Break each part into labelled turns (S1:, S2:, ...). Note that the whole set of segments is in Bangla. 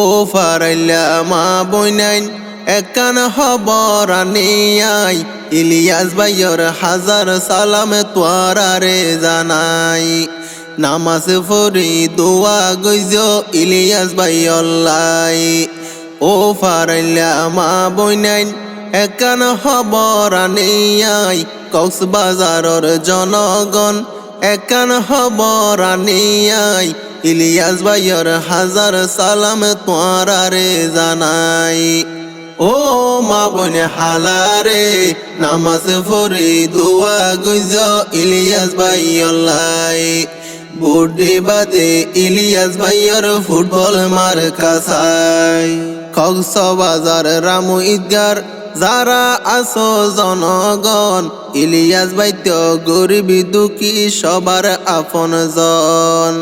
S1: ও ফারাইলা, মা বইনাইন একান হবর আনিয়াই ইলিয়াস ভাইয়র হাজার সালাম তোয়ারারে জানাই। নামাজ ফরি দোয়া গইজ ইলিয়াস ভাইয়ল্লাই ও ফারাইলা, মা বইনাইন একান হবর আনিয়াই কক্সবাজারর জনগণ একান হবর আনিয়াই ইলিয়াস ভাইয়র হাজার সালাম তোয়ারারে জানাই। ও মা বনে হালারে, নামাজ ফরি দোয়া গুজ ইলিয়াস ভাইয়ল্লাই বুড্ডি বাদে ইলিয়াস ভাইয়র ফুটবল মার কাসাই কক্সবাজার রামু ঈদগার, যারা আসো জনগণ, ইলিয়াস বাইত্য গরিবি দুঃখী সবার আপন জন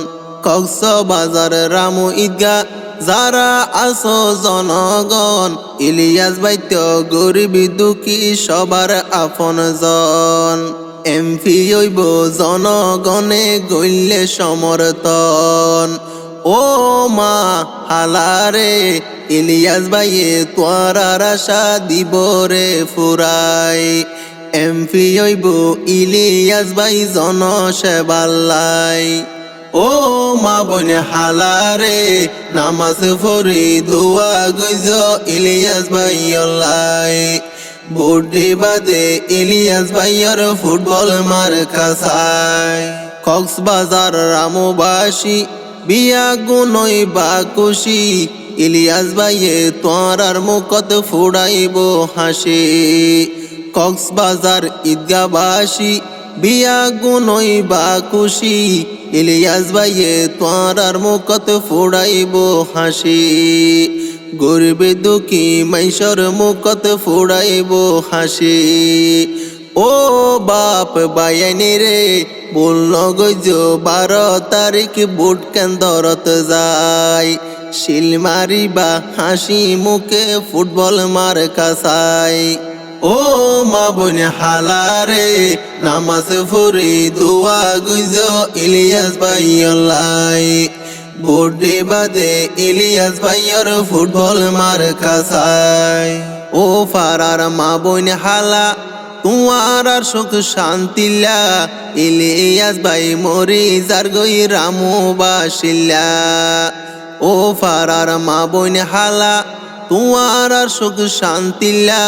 S1: কক্সবাজার রামু ঈদগা, যারা আসো জনগণ, ইলিয়াস বাইত্য গরিবি দুঃখী সবার আপন জন। এমপি হইব জনগণে গইলে সমর্থন। ও মা হালারে, ইলিয়াস ভাইয়ে তোয়ার আশা দিব রে ফুরাই। এমপি হইব ইলিয়াস ভাই জনসেবাল্লাই। ও মা বনে হালারে, নামাজ ফরি দোয়া গইজ, ইলিয়াস ভাইয়ল্লাই বুড্ডি বাদে ইলিয়াস ভাইয়র ফুটবল মার কাসায় কক্সবাজার রামবাসী, বিয়া গুনই বা খুশি। ইলিয়াস ভাইয়ে তোরার মুখত ফুড়াইব হাসি। কক্সবাজার ঈদগাবাসী বিয়া গুনই বা খুশি। ইলিয়াস ভাইয়ে তোরার মুখত ফুড়াইব হাসি। গরিবে দুঃখী মাইশর মুখত ফুড়াইব হাসি। ও বাপ বায়ানি রে বলল গজ বারো তারিখ বুট কেন কেন্দ্রত যায়? শিল মারিবা হাসি মুখে ফুটবল মার কাসাই ও মা বনে হালারে, নামাজ ফুরি দোয়া গুজ ইলিয়াস ভাইয়লাই বুড্ডি বাদে ইলিয়াস ভাইয়র ফুটবল মার কাসাই ও ফারার মা বনে হালা, তোমার আর সুখ শান্তিলা ইলিয়াস ভাই মরি যার গই রামু বাসিল্লা ও ফারার মা বইন হালা তোমার আর সুখ শান্তিলা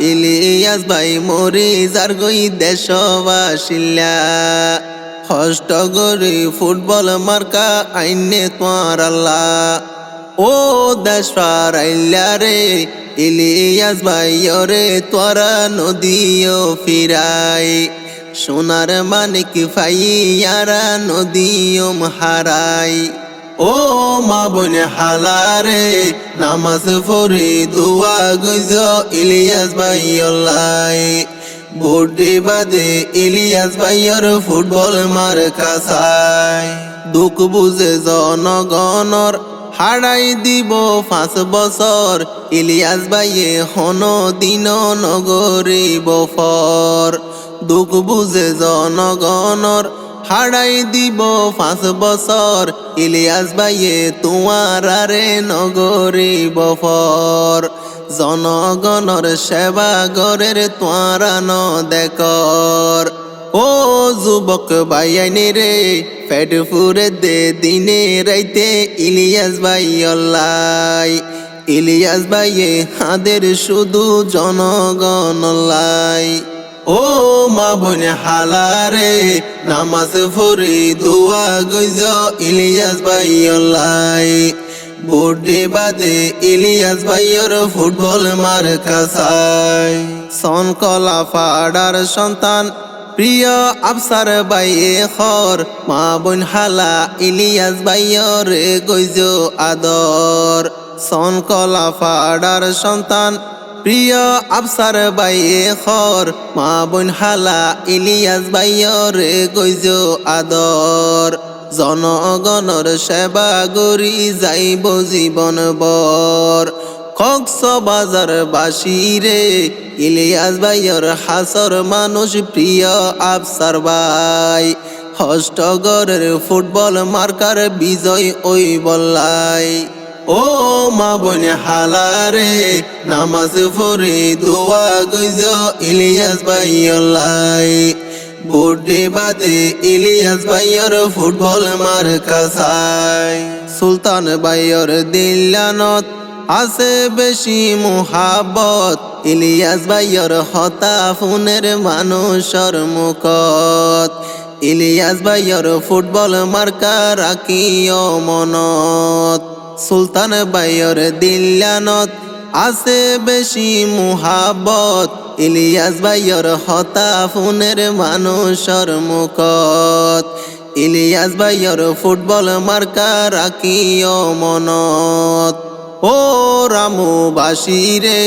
S1: ইলিয়াস ভাই মরি যার গই দেশবাসিল্লা হষ্ট গরি ফুটবল মার্কা আইনে তোমার আল্লাহ। ও দেশ রে, ইলিয়াস ভাই ওরে তোরা নদীও ফিরাই। সোনার মানিক ফাইয়ারা নদীও হারাই ও মা বনে হালারে, নামাজ ফরি দোয়া গজ ইলিয়াস ভাইয়লাই বুড্ডি বাদে ইলিয়াস ভাইয়র ফুটবল মার কাসাই দুঃখ বুঝে জনগণর হারাই দিব পাঁচ বছর, ইলিয়াস ভাইয়ে হন দিন নগরী বফর। দুঃখ বুঝে জনগণর হারাই দিব পাঁচ বছর। ইলিয়াস ভাইয়ে, তোমার আরে নগরী বফর। জনগণর সেবা গরের ন দেখর ও যুবক বাইয়ানি রে পেট ফুরে দে দিনে রাইতে ইলিয়াস ভাইয়ল্লাই ইলিয়াস ভাইয়ে, হাদের শুধু জনগণলাই ও মা বনে হালারে, নামাজ ফরি দোয়া গইজ ইলিয়াস ভাইয়ল্লাই বুড্ডি বাদে ইলিয়াস ভাইয়র ফুটবল মার কাসাই সনকলা ফাডার সন্তান, প্রিয় আফসার বাইয়ে খর। মা বোন হালা ইলিয়াস বাইয়র গইজ আদর। সনকলা ফাডার সন্তান প্রিয় আফসার বাইয়ে খর, মা বোন হালা ইলিয়াস বাইয়র গইজ আদর। জনগণর সেবা গরি যাইব জীবন বর কক্সবাজার বাসিরে ইলিয়াস ভাইয়র হাসর মানুষ প্রিয় আফসার ভাই হষ্টগরের ফুটবল মার্কার বিজয় ওই বল্লাই। ও মা বোন হালারে, নামাজ পড়ে দোয়া গইজ ইলিয়াস ভাইয়াল্লাই বুড্ডি বাদে ইলিয়াস ভাইয়র ফুটবল মার কাসাই সুলতান ভাইয়র দিল্লানত আছে বেশি মোহাবত ইলিয়াস ভাইয়র হতা ফোনের মানুষর মুখত। ইলিয়াস ভাইয়র ফুটবল মার্কা রাখিও মনত। সুলতান ভাইয়র দিল্লানত আছে বেশি মোহাবত ইলিয়াস ভাইয়র হতা ফোনের মানুষর মুখত। ইলিয়াস ভাইয়র ফুটবল মার্কা রাখিও মনত। ও রামু বাসিরে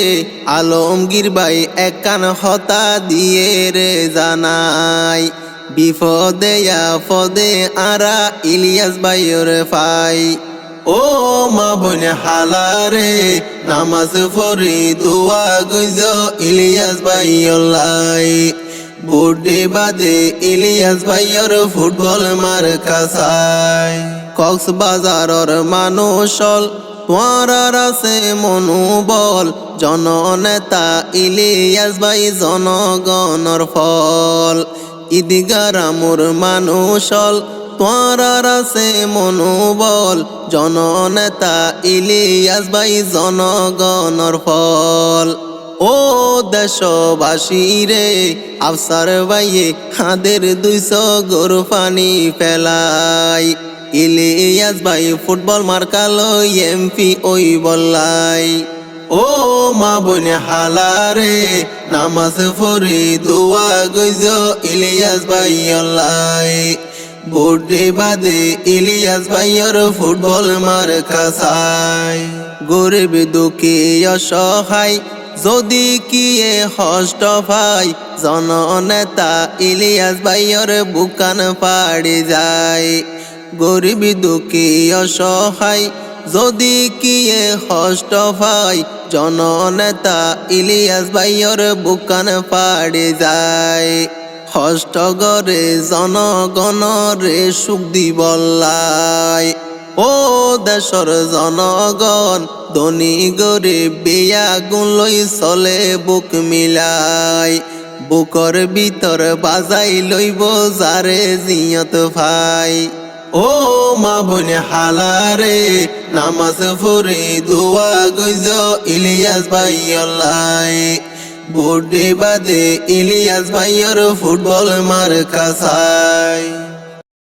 S1: আলমগীর ভাই একান হতা দিয়ে রে জানাই। বিপদে ফদে আরা ইলিয়াস ভাইয়র ফাই ও মা বোন হালারে, নামাজ পড়ি, দোয়া গইজ, ইলিয়াস ভাইয়াল্লাই বুড্ডি বাদে ইলিয়াস ভাইয়র ফুটবল মার কাসাই কক্স বাজারর মানুষল তোমার আছে মনোবল, জননেতা ইলিয়াস ভাই জনগণর ফল। ঈদগারামুর মানুষল তোমার আছে মনোবল, জননেতা ইলিয়াস ভাই জনগণর ফল। ও দেশবাসী রে, আফসার ভাইয়ে হাদের দুইশো গরু পানি ফেলাই। ইলিয়াস ভাই ফুটবল মার্কালো এমপি ওই বললাই। ও মা বোন হালারে নামাজ পড়ি দোয়া গইজ ইলিয়াস ভাই অল্লাই। বুড্ডি বাদে ইলিয়াস ভাইয়র ফুটবল মার কাসাই গরিব দুঃখী অসহায়, যদি কিয়ে হষ্ট ভাই জননেতা ইলিয়াস ভাইয়র বুকান পাড়ি যায়। গরিব দুঃখী অসহায়, যদি কিয়ে হষ্ট ভাই জননেতা ইলিয়াস ভাইয়র বুকান পাড়ি যায়। হষ্ট গরে জনগণরে সুখ দিবল্লাই ও দেশর জনগণ, ধনী গরিব বিয়া গুণ লই চলে বুক মিলাই। বুকর ভিতর বাজাই লইব যারে জিয়ত ভাই। ও মা বোন হালারে, নামাজ ফুরে দোয়া গইজ ইলিয়াস ভাই বুড্ডি বাদে ইলিয়াস ভাইয়ের ফুটবল মার কাসাই